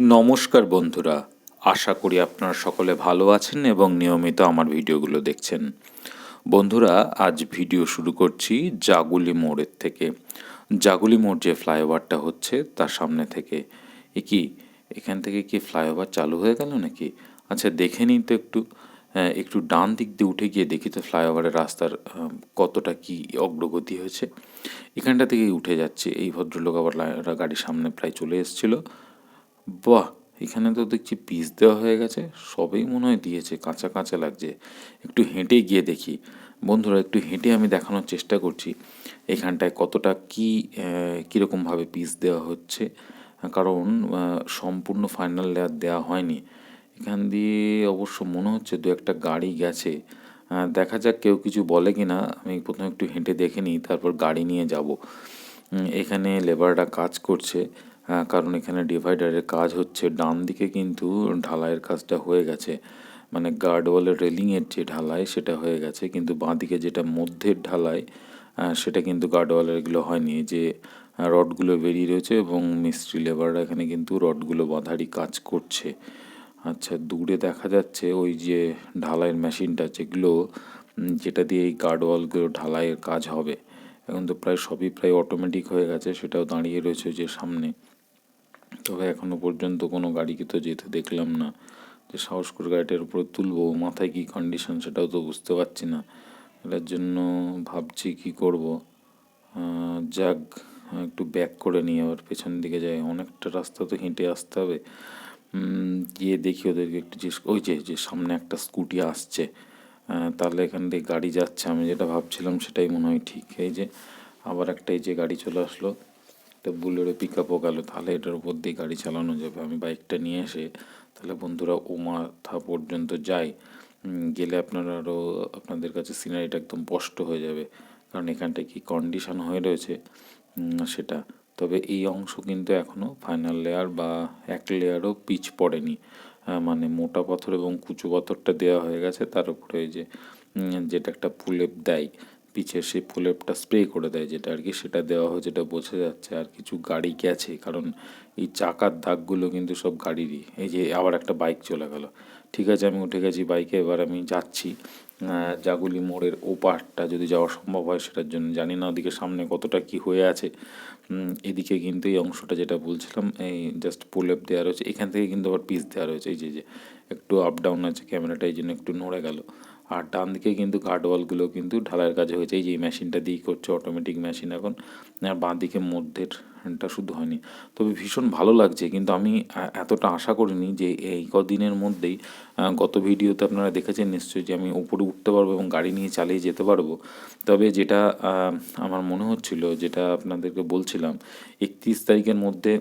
নমস্কার বন্ধুরা, আশা করি আপনারা সকলে ভালো আছেন এবং নিয়মিত আমার ভিডিওগুলো দেখছেন। বন্ধুরা, আজ ভিডিও শুরু করছি জাগুলি মোড়ের থেকে। জাগুলি মোড় যে ফ্লাইওভারটা হচ্ছে, তার সামনে থেকে। এ কি, এখান থেকে কি ফ্লাইওভার চালু হয়ে গেল নাকি? আচ্ছা দেখে নিই তো একটু। একটু ডান দিক দিয়ে উঠে গিয়ে দেখি তো ফ্লাইওভারের রাস্তার কতটা কি অগ্রগতি হয়েছে। এখানটা থেকেই উঠে যাচ্ছে। এই ভদ্রলোক আবার গাড়ির সামনে প্রায় চলে এসেছিল। বাহ, এখানে তো দেখছি পিস দেওয়া হয়ে গেছে, সবেই মনে হয় দিয়েছে, কাঁচা কাঁচা লাগছে। একটু হেঁটে গিয়ে দেখি। বন্ধুরা, একটু হেঁটে আমি দেখানোর চেষ্টা করছি। এখানটায় কতটা কী কীরকমভাবে পিস দেওয়া হচ্ছে? কারণ সম্পূর্ণ ফাইনাল লেয়ার দেওয়া হয়নি। এখান দিয়ে অবশ্য মনে হচ্ছে দু একটা গাড়ি গেছে। দেখা যাক কেউ কিছু বলে কি না আমি প্রথমে একটু হেঁটে দেখে নিই, তারপর গাড়ি নিয়ে যাব। এখানে লেবাররা কাজ করছে। কারণ এখানে ডিভাইডারের কাজ হচ্ছে, ডান দিকে কিন্তু ঢালাইয়ের কাজটা হয়ে গেছে। মানে গার্ডওয়ালের রেলিংয়ের যে ঢালাই, সেটা হয়ে গেছে। কিন্তু বাঁ দিকে যেটা মধ্যের ঢালাই সেটা কিন্তু গার্ডওয়ালের এগুলো হয়নি। যে রডগুলো বেরিয়ে রয়েছে এবং মিস্ত্রি লেবাররা এখানে কিন্তু রডগুলো বাঁধারই কাজ করছে। আচ্ছা দূরে দেখা যাচ্ছে ওই যে ঢালাইয়ের মেশিনটা, যেগুলো যেটা দিয়ে এই গার্ডওয়ালগুলো ঢালাইয়ের কাজ হবে। এখন তো প্রায় সবই প্রায় অটোমেটিক হয়ে গেছে, সেটাও দাঁড়িয়ে রয়েছে যে সামনে। তবে এখনও পর্যন্ত কোনো গাড়িকে তো যেতে দেখলাম না। যে সাহস করে গাড়িটার উপরে তুলবো, মাথায় কী কন্ডিশন সেটাও তো বুঝতে পারছি না। এটার জন্য ভাবছি কি করব। যাক, একটু ব্যাক করে নিয়ে আবার পেছন দিকে যাই। অনেকটা রাস্তা তো হেঁটে আসতে হবে। গিয়ে দেখি ওদেরকে একটু জিজ্ঞেস ওই যে যে সামনে একটা স্কুটি আসছে। তাহলে এখান দিয়ে গাড়ি যাচ্ছে। আমি যেটা ভাবছিলাম সেটাই মনে হয় ঠিক। এই যে, আবার একটা এই যে গাড়ি চলে আসলো। একটা বুলেরো পিক আপও গেল, তাহলে এটার উপর দিয়ে গাড়ি চালানো যাবে। আমি বাইকটা নিয়ে এসে, তাহলে বন্ধুরা ও মাথা পর্যন্ত যাই গেলে আপনারা আরও আপনাদের কাছে সিনারিটা একদম স্পষ্ট হয়ে যাবে। কারণ এখানটায় কি কন্ডিশন হয়ে রয়েছে? সেটা। তবে এই অংশ কিন্তু এখনও ফাইনাল লেয়ার বা এক লেয়ারও পিচ পড়েনি। মানে মোটা পাথর এবং কুচু পাথরটা দেওয়া হয়ে গেছে, তার উপরে যে যেটা একটা পুলেপ দেয়। পিছের সেই ফুলেপটা স্প্রে করে দেয়, যেটা আর কি সেটা দেওয়া হয়, যেটা বোঝা যাচ্ছে আর কিছু গাড়ি গেছে, কারণ এই চাকার দাগগুলো কিন্তু সব গাড়িরই। এই যে আবার একটা বাইক চলে গেল। ঠিক আছে, আমি উঠে গেছি বাইকে, এবার আমি যাচ্ছি জাগুলি মোড়ের ওপারটা, যদি যাওয়া সম্ভব হয় সেটার জন্য। জানি না ওদিকে সামনে কতটা কি হয়ে আছে। এদিকে কিন্তু এই অংশটা যেটা বলছিলাম, এই জাস্ট পুলেপ দেওয়া রয়েছে। এখান থেকে কিন্তু আবার পিস দেওয়া রয়েছে। এই যে যে একটু আপ ডাউন আছে ক্যামেরাটা এই জন্য একটু নড়ে গেল। আর ডান দিকে কিন্তু গার্ডওয়ালগুলো কিন্তু ঢালাইয়ের কাজে হয়েছে। এই যে মেশিনটা দিয়েই করছে অটোমেটিক মেশিন এখন, আর বাঁ দিকে মধ্যের টা শুধু হয়নি। তবে ভীষণ ভালো লাগছে, কিন্তু আমি এতটা আশা করিনি যে এই কদিনের মধ্যেই গত ভিডিওতে আপনারা দেখেছেন নিশ্চয়ই যে আমি উপরে উঠতে পারব এবং গাড়ি নিয়ে চালিয়ে যেতে পারব। তবে যেটা আমার মনে হচ্ছিল, যেটা আপনাদেরকে বলছিলাম, একত্রিশ তারিখের মধ্যে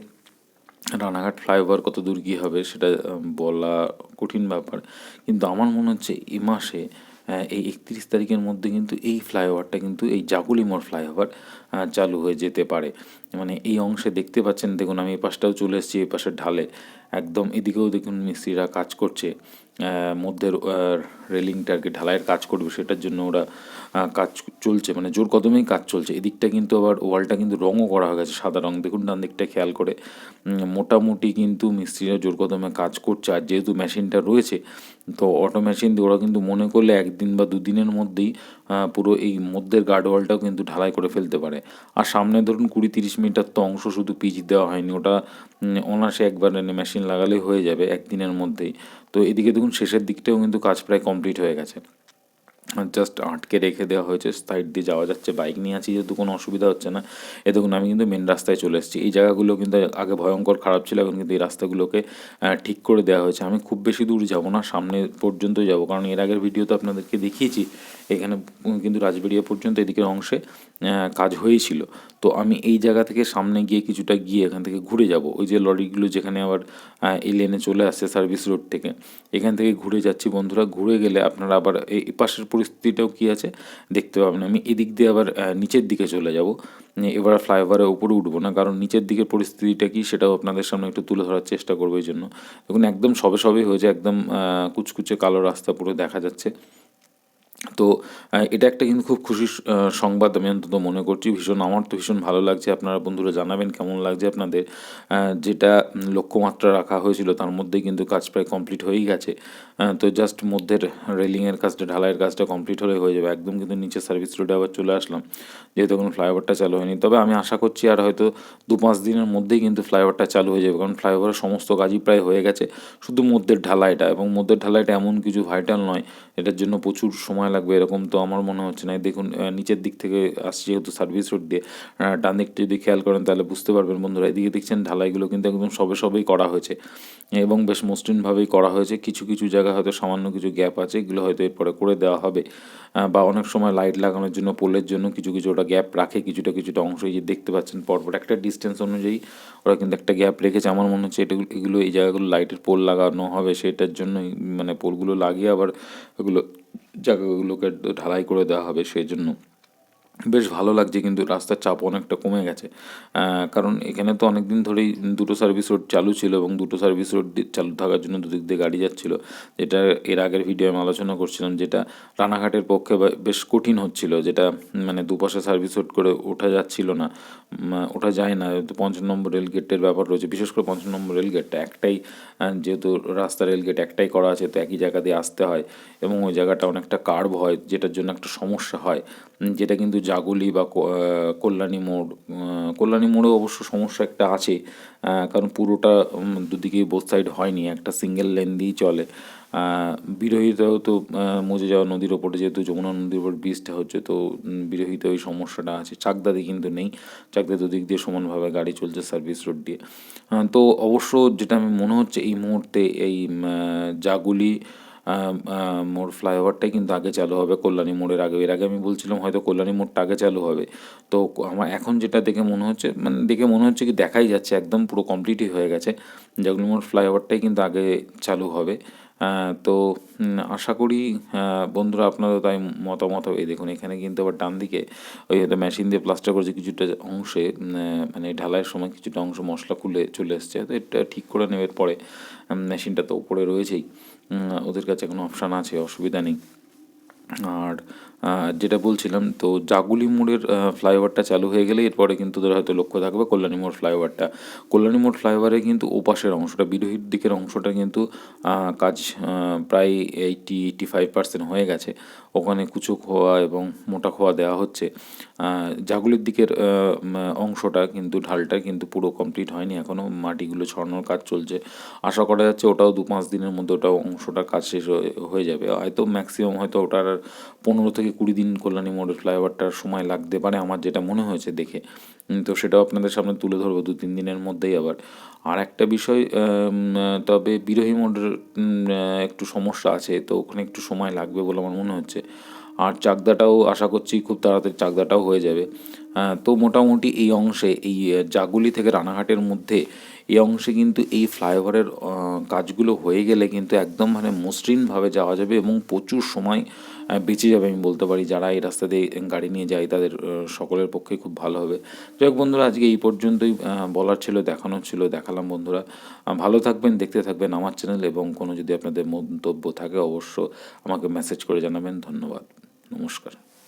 রানাঘাট ফ্লাইওভার কত দূর কী হবে সেটা বলা কঠিন ব্যাপার। কিন্তু আমার মনে হচ্ছে এ মাসে এই একত্রিশ তারিখের মধ্যে কিন্তু এই ফ্লাইওভারটা কিন্তু এই জাগুলিমোর ফ্লাইওভার চালু হয়ে যেতে পারে। মানে এই অংশে দেখতে পাচ্ছেন, দেখুন আমি এই পাশটাও চলে এসেছি, এই পাশের ঢালে। একদম এদিকেও দেখুন মিস্ত্রিরা কাজ করছে। মধ্যের রেলিংটা আর কি ঢালাইয়ের কাজ করবে, সেটার জন্য ওরা কাজ চলছে মানে জোর কদমেই কাজ চলছে। এদিকটা কিন্তু আবার ওয়ালটা কিন্তু রঙও করা হয়ে গেছে, সাদা রং। দেখুন ডান দিকটা খেয়াল করে। মোটামুটি কিন্তু মিস্ত্রিরা জোর কদমে কাজ করছে, আর যেহেতু মেশিনটা রয়েছে, তো অটো মেশিন দিয়ে ওরা কিন্তু মনে করলে একদিন বা দুদিনের মধ্যেই পুরো এই মধ্যের গার্ডওয়ালটাও কিন্তু ঢালাই করে ফেলতে পারে। আর সামনে ধরুন কুড়ি তিরিশ মিটার তো অংশ শুধু পিচ দেওয়া হয়নি, ওটা অনায়াসে একবার মেশিন লাগালেই হয়ে যাবে একদিনের মধ্যেই। তো এদিকে দেখুন শেষের দিকটাও কিন্তু কাজ প্রায় কমপ্লিট হয়ে গেছে। জাস্ট আটকে রেখে দেওয়া হয়েছে সাইড দিয়ে যাওয়া যাচ্ছে বাইক নিয়ে আছি যেহেতু কোনো অসুবিধা হচ্ছে না। এ দেখুন, আমি কিন্তু মেন রাস্তায় চলে এসেছি। এই জায়গাগুলো কিন্তু আগে ভয়ঙ্কর খারাপ ছিল, এখন কিন্তু এই রাস্তাগুলোকে ঠিক করে দেওয়া হয়েছে। আমি খুব বেশি দূর যাব না, সামনে পর্যন্ত যাব। কারণ এর আগের ভিডিওতে আপনাদেরকে দেখিয়েছি, এখানে কিন্তু রাজবেড়িয়া পর্যন্ত এদিকের অংশে কাজ হয়েছিল। তো আমি এই জায়গা থেকে সামনে গিয়ে কিছুটা গিয়ে এখান থেকে ঘুরে যাব। ওই যে লরিগুলো যেখানে আবার এই লেনে চলে আসছে সার্ভিস রোড থেকে। এখান থেকে ঘুরে যাচ্ছি। বন্ধুরা, ঘুরে গেলে আপনারা আবার এই পাশের পরিস্থিতিটাও কী আছে, দেখতে পাবেন আমি এদিক দিয়ে আবার নিচের দিকে চলে যাব। এবার ফ্লাইওভারের ওপরে উঠবো না, কারণ নিচের দিকের পরিস্থিতিটা কি সেটাও আপনাদের সামনে একটু তুলে ধরার চেষ্টা করব এই জন্য। দেখুন, একদম সবে সবে হয়েছে, একদম কুচকুচে কালো রাস্তা পুরো দেখা যাচ্ছে। তো এটা একটা কিন্তু খুব খুশির সংবাদ আমি অন্তত মনে করছি। ভীষণ, আমার তো ভীষণ ভালো লাগছে। আপনারা বন্ধুরা জানাবেন কেমন লাগছে আপনাদের। যেটা লক্ষ্যমাত্রা রাখা হয়েছিল, তার মধ্যেই কিন্তু কাজ প্রায় কমপ্লিট হয়েই গেছে। তো জাস্ট মধ্যের রেলিংয়ের কাজটা, ঢালাইয়ের কাজটা কমপ্লিট হলে হয়ে যাবে। একদম কিন্তু নিচে সার্ভিস রোডে আবার চলে আসলাম, যেহেতু এখন ফ্লাইওভারটা চালু হয়নি। তবে আমি আশা করছি আর হয়তো দু পাঁচ দিনের মধ্যেই কিন্তু ফ্লাইওভারটা চালু হয়ে যাবে, কারণ ফ্লাইওভারের সমস্ত কাজই প্রায় হয়ে গেছে। শুধু মধ্যের ঢালাইটা, এবং মধ্যের ঢালাইটা এমন কিছু ভাইটাল নয়, এটার জন্য প্রচুর সময় লাগবে। এরকম তো আমার মনে হচ্ছে না। দেখুন নিচের দিক থেকে আসছে যেহেতু সার্ভিস রোড দিয়ে ডান দিকটা যদি খেয়াল করেন তাহলে বুঝতে পারবেন বন্ধুরা। এদিকে দেখছেন ঢালাইগুলো কিন্তু একদম সবে সবেই করা হয়েছে, এবং বেশ মসৃণভাবেই করা হয়েছে। কিছু কিছু জায়গায় হয়তো সামান্য কিছু গ্যাপ আছে, এগুলো হয়তো এরপরে করে দেওয়া হবে বা অনেক সময় লাইট লাগানোর জন্য, পোলের জন্য কিছু কিছু ওটা গ্যাপ রাখে, কিছুটা কিছুটা অংশ এই যে দেখতে পাচ্ছেন পরপর। একটা ডিস্টেন্স অনুযায়ী ওরা কিন্তু একটা গ্যাপ রেখেছে। আমার মনে হচ্ছে এটা এগুলো, এই জায়গাগুলো লাইটের পোল লাগানো হবে, সেটার জন্যই মানে পোলগুলো লাগিয়ে আবার এগুলো জায়গাগুলোকে ঢালাই করে দেওয়া হবে সেই জন্য। বেশ ভালো লাগছে কিন্তু রাস্তার চাপ অনেকটা কমে গেছে। কারণ এখানে তো অনেক দিন ধরেই দুটো সার্ভিস রোড চালু ছিল এবং দুটো সার্ভিস রোড চালু থাকার জন্য দুদিক দিয়ে গাড়ি যাচ্ছিল। যেটা এর আগের ভিডিও আমি আলোচনা করছিলাম যেটা রানাঘাটের পক্ষে বেশ কঠিন হচ্ছিল, যেটা মানে দুপাশে সার্ভিস রোড করে ওঠা যাচ্ছিল না ওঠা যায় না। তো পঞ্চান্ন নম্বর রেল গেটের ব্যাপার রয়েছে, বিশেষ করে পঞ্চান্ন নম্বর রেল গেটটা একটাই যেহেতু রাস্তা রেল গেট একটাই করা আছে, তো একই জায়গা দিয়ে আসতে হয় এবং ওই জায়গাটা অনেকটা কার্ভ হয়, যেটার জন্য একটা সমস্যা হয় যেটা কিন্তু জাগুলি বা কল্যাণী মোড় কল্যাণী মোড়ে অবশ্য সমস্যা একটা আছে কারণ পুরোটা দুদিকেই বোথ সাইড হয়নি একটা সিঙ্গেল লেন দিয়েই চলে। আহ, বিরোহিতেও তো মজে যাওয়া নদীর ওপরে যেহেতু যমুনা নদীর ওপর ব্রিজটা হচ্ছে তো বিরোহিতে ওই সমস্যাটা আছে। চাকদাতে কিন্তু নেই চাকদা দুদিক দিয়ে সমানভাবে গাড়ি চলছে সার্ভিস রোড দিয়ে। তো অবশ্য যেটা আমি মনে হচ্ছে এই মুহূর্তে এই জাগুলি মোড় ফ্লাইওভারটাই কিন্তু আগে চালু হবে কল্যাণী মোড়ের আগে। এর আগে আমি বলছিলাম হয়তো কল্যাণী মোড়টা আগে চালু হবে। তো আমার এখন যেটা দেখে মনে হচ্ছে মানে দেখে মনে হচ্ছে কি দেখাই যাচ্ছে, একদম পুরো কমপ্লিটই হয়ে গেছে। জাগলি মোড় ফ্লাইওভারটাই কিন্তু আগে চালু হবে। তো আশা করি বন্ধুরা আপনারা তাই মতামত হবে। দেখুন, এখানে কিন্তু আবার ডান দিকে ওই হয়তো মেশিন দিয়ে প্লাস্টার করেছে কিছুটা অংশে মানে ঢালাইয়ের সময় কিছুটা অংশ মশলা খুলে চলে এসছে। তো এটা ঠিক করে নেওয়ার পরে মেশিনটা তো ওপরে রয়েছেই। ওদের কাছে কোনো অপশান আছে, অসুবিধা নেই। আর যেটা বলছিলাম, তো জাগুলি মোড়ের ফ্লাইওভারটা চালু হয়ে গেলে এরপরে কিন্তু ওদের হয়তো লক্ষ্য থাকবে কল্যাণী মোড় ফ্লাইওভারটা। কল্যাণী মোড় ফ্লাইওভারে কিন্তু ওপাশের অংশটা, বিরোহীর দিকের অংশটা কিন্তু কাজ প্রায় এইটি এইটি ফাইভ পার্সেন্ট হয়ে গেছে। ওখানে কুচো খোয়া এবং মোটা খোয়া দেওয়া হচ্ছে। জাগুলির দিকের অংশটা কিন্তু, ঢালটা কিন্তু পুরো কমপ্লিট হয়নি এখনও মাটিগুলো ছড়ানোর কাজ চলছে। আশা করা যাচ্ছে ওটাও দু পাঁচ দিনের মধ্যে ওটাও অংশটার কাজ শেষ হয়ে- যাবে। হয়তো ম্যাক্সিমাম হয়তো ওটার পনেরো থেকে কুড়ি দিন কল্যাণী মোড়ের ফ্লাইওভারটার সময় লাগতে পারে আমার যেটা মনে হয়েছে দেখে। তো সেটাও আপনাদের সামনে তুলে ধরবো দু তিন দিনের মধ্যেই আবার। আর একটা বিষয় তবে বিরোহী মোড়ের একটু সমস্যা আছে, তো ওখানে একটু সময় লাগবে বলে আমার মনে হচ্ছে। আর চাকদাটাও আশা করছি খুব তাড়াতাড়ি চাকদাটাও হয়ে যাবে। তো মোটামুটি এই অংশে, এই জাগুলি থেকে রানাঘাটের মধ্যে এই অংশে কিন্তু এই ফ্লাইওভারের কাজগুলো হয়ে গেলে কিন্তু একদম মানে মসৃণভাবে যাওয়া যাবে এবং প্রচুর সময় বেঁচে যাবে আমি বলতে পারি যারা এই রাস্তা দিয়ে গাড়ি নিয়ে যায় তাদের সকলের পক্ষে খুব ভালো হবে। যাই বন্ধুরা, আজকে এই পর্যন্তই বলার ছিল, দেখানোর ছিল, দেখালাম বন্ধুরা। ভালো থাকবেন, দেখতে থাকবেন আমার চ্যানেল এবং কোনো যদি আপনাদের মন্তব্য থাকে অবশ্য আমাকে মেসেজ করে জানাবেন। ধন্যবাদ। নমস্কার।